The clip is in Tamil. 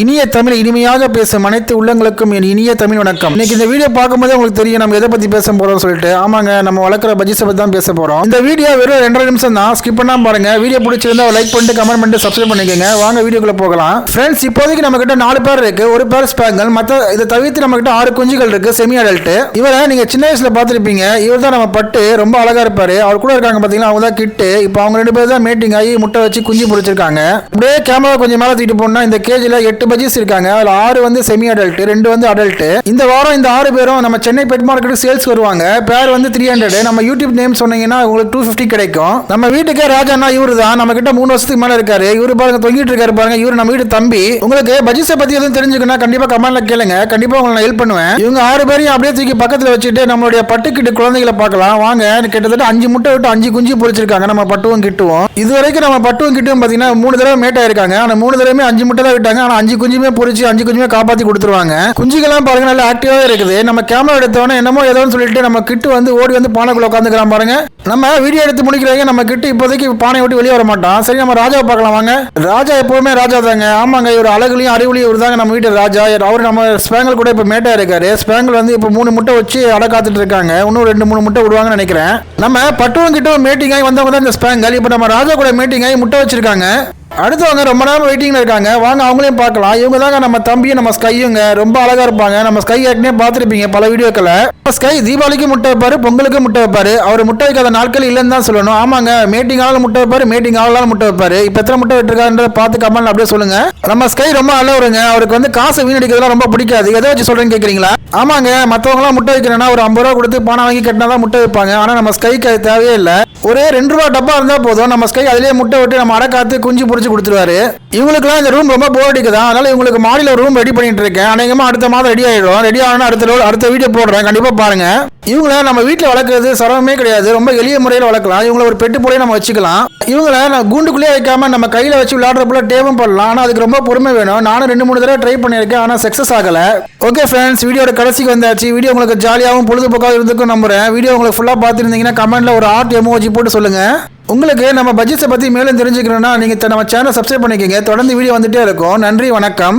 இனிய தமிழ் இனிமையாக பேசும் அனைத்து உள்ளங்களுக்கும் என் இனிய தமிழ் வணக்கம். இன்னைக்கு இந்த வீடியோ பார்க்கும்போதே உங்களுக்கு தெரியும் நம்ம எதை பத்தி பேச போறோம் சொல்லிட்டு. ஆமாங்க நம்ம வளர்க்குற பஜ்ஜி சபை தான் பேச போறோம். இந்த வீடியோ வெறும் ரெண்டரை நிமிஷம் தான். ஸ்கிப் பண்ணாம பாருங்க. வீடியோ பிடிச்சிருந்தா லைக் பண்ணிட்டு கமெண்ட் பண்ணிட்டு சப்ஸ்கிரைப் பண்ணிக்கோங்க. வாங்க வீடியோக்குள்ள போகலாம். ஃப்ரெண்ட்ஸ் இப்போதைக்கு நம்ம கிட்ட நாலு பேர் இருக்கு. ஒரு பேர் ஸ்பேங்கல் மற்ற இதை தவிர்த்து நம்ம கிட்ட ஆறு குஞ்சுகள் இருக்கு செமி அடல்ட் இவரை நீங்க சின்ன வயசுல பார்த்துருப்பீங்க. இவர் தான் நம்ம பட்டு ரொம்ப அழகா இருப்பாரு. அவர் கூட இருக்காங்க பாத்தீங்கன்னா அவங்க தான் கிட்டு. இப்போ அவங்க ரெண்டு பேர் தான் மீட்டிங் ஆகி முட்டை வச்சு குஞ்சு பிடிச்சிருக்காங்க அப்படியே கேமரா கொஞ்சம் மேல தூக்கிட்டு போனா இந்த கேஜில எட்டு பஜ்ஜிஸ் இருக்காங்க. அதுல ஆறு வந்து செமி அடல்ட் ரெண்டு வந்து அடல்ட்டு இந்த வாரம் இந்த ஆறு பேரும் நம்ம சென்னை பெட் மார்க்கெட் சேல்ஸ் வருவாங்க. பேர் வந்து த்ரீ ஹண்ட்ரட் நம்ம யூடியூப் நேம் சொன்னீங்கன்னா உங்களுக்கு டூ ஃபிஃப்டி கிடைக்கும். நம்ம வீட்டுக்கே ராஜானா இவரு தான். நம்ம கிட்ட மூணு வருஷத்துக்கு மேலே இருக்காரு. இவரு பாருங்க தொங்கிட்டு இருக்காரு பாருங்க. இவரு நம்ம வீட்டு தம்பி. உங்களுக்கு பஜ்ஜீஸை பத்தி எதுவும் தெரிஞ்சுக்கணும் கண்டிப்பா கமெண்ட்ல கேளுங்க. கண்டிப்பா உங்களை நான் ஹெல்ப் பண்ணுவேன். இவங்க ஆறு பேரையும் அப்படியே தூக்கி பக்கத்துல வச்சுட்டு நம்மளுடைய பட்டுக்கிட்டு குழந்தைகளை பார்க்கலாம். வாங்க கிட்டத்தட்ட அஞ்சு முட்டை விட்டு அஞ்சு குஞ்சு பொறிச்சிருக்காங்க நம்ம பட்டுவும் கிட்டுவோம். இது வரைக்கும் நம்ம பட்டுவும் கிட்டுவும் பாத்தீங்கன்னா மூணு தடவை மேட் ஆயிருக்காங்க ஆனா மூணு தடவையுமே அஞ்சு முட்டை தான் விட்டாங்க. ஆனா அஞ்சு குஞ்சுமே பொறிச்சு அஞ்சு குஞ்சுமே காப்பாத்தி கொடுத்துருவாங்க. குஞ்சுகள்லாம் பாருங்க நல்லா ஆக்டிவாக இருக்குது. நம்ம கேமரா எடுத்தோன்னே என்னமோ ஏதோன்னு சொல்லிட்டு நம்ம கிட்டு வந்து ஓடி வந்து பானைக்குள்ள உட்காந்துக்கிறான் பாருங்க. நம்ம வீடியோ எடுத்து முடிக்கிறவங்க நம்ம கிட்டு இப்போதைக்கு பானை விட்டு வெளியே வர மாட்டான். சரி நம்ம ராஜாவை பார்க்கலாம் வாங்க. ராஜா எப்பவுமே ராஜா தாங்க. ஆமாங்க இவர் அழகுலையும் அறிவுலையும் இவர் தாங்க நம்ம வீட்டு ராஜா. அவர் நம்ம ஸ்பேங்கல் கூட இப்போ மேட்டா இருக்காரு ஸ்பேங்கல் வந்து இப்போ மூணு முட்டை வச்சு அடை காத்துட்டு இருக்காங்க. இன்னும் ரெண்டு மூணு முட்டை விடுவாங்கன்னு நினைக்கிறேன். நம்ம பட்டுவங்கிட்ட மீட்டிங் ஆகி வந்தவங்க தான் இந்த ஸ்பேங்கல் இப்போ நம்ம ராஜா கூட மீட்டிங் ஆகி முட்டை வச்சிருக்காங்க. அடுத்தவங்க ரொம்ப நேரம் வெயிட்டிங்ல இருக்காங்க. வாங்க அவங்களையும் பார்க்கலாம். இவங்க தாங்க நம்ம தம்பியும் நம்ம ஸ்கையுங்க ரொம்ப அழகா இருப்பாங்க. நம்ம ஸ்கை ஏற்கனவே பார்த்துருப்பீங்க பல வீடியோக்களை ஸ்கை தீபாவளிக்கு முட்டை வைப்பாரு பொங்கலுக்கு முட்டை வைப்பாரு. அவர் முட்டை வைக்காத நாட்கள் இல்லைன்னு தான் சொல்லணும். ஆமாங்க மீட்டிங் ஆளு முட்டை வைப்பாரு மீட்டிங் ஆளால முட்டை வைப்பாரு. இப்போ எத்தனை முட்டை விட்டுருக்காருன்றத பார்த்து கமல் அப்படியே சொல்லுங்க. நம்ம ஸ்கை ரொம்ப அழகுங்க அவருக்கு வந்து காசு வீணடிக்கிறதுலாம் ரொம்ப பிடிக்காது. எதை வச்சு சொல்றேன்னு கேட்குறீங்களா ஆமாங்க மற்றவங்களாம் முட்டை வைக்கிறேன்னா ஒரு ஐம்பது ரூபா கொடுத்து பணம் வாங்கி கட்டினா தான் முட்டை வைப்பாங்க. ஆனால் நம்ம ஸ்கைக்கு அது தேவையே இல்லை. ஒரே ரெண்டு ரூபா டப்பா இருந்தால் போதும். நம்ம ஸ்கை அதிலேயே முட்டை விட்டு நம்ம அடை குஞ்சு பிடிச்சி கொடுத்துருவாரு. இவங்களுக்குலாம் இந்த ரூம் ரொம்ப போர் அடிக்குதான். அதனால இவங்களுக்கு மாடியில் ரூம் ரெடி பண்ணிட்டு இருக்கேன். அநேகமாக அடுத்த மாதம் ரெடி ஆயிடும். ரெடி ஆகணும்னா அடுத்த அடுத்த வீடியோ போடுறேன். கண்டிப்பாக பாருங்க. இவங்கள நம்ம வீட்டில் வளர்க்குறது சிரமமே கிடையாது. ரொம்ப எளிய முறையில் வளர்க்கலாம். இவங்கள ஒரு பெட்டு போலே நம்ம வச்சுக்கலாம். இவங்கள நான் கூண்டுக்குள்ளேயே வைக்காம நம்ம கையில் வச்சு விளையாடுறப்பல டேவும் பண்ணலாம் ஆனால் அதுக்கு ரொம்ப பொறுமை வேணும். நானும் ரெண்டு மூணு தடவை ட்ரை பண்ணியிருக்கேன். ஆனால் சக்ஸஸ் ஆகலை. ஓகே ஃப்ரெண்ட்ஸ் வீடியோட கடைசிக்கு வந்தாச்சு. வீடியோ உங்களுக்கு ஜாலியாகவும் பொழுதுபோக்காக இருந்துக்கும் நம்புறேன். வீடியோ உங்களுக்கு ஃபுல்லாக பார்த்துருந்தீங்கன்னா கமெண்ட்டில் ஒரு ஆர்ட் எமோஜி போட்டு சொல்லுங்கள் உங்களுக்கு நம்ம பட்ஜெட்ஸை பற்றி மேலும் தெரிஞ்சுக்கணும்னா நீங்கள் நம்ம சேனல் சப்ஸ்கிரைப் பண்ணிக்கோங்க. தொடர்ந்து வீடியோ வந்துட்டே இருக்கும். நன்றி வணக்கம்.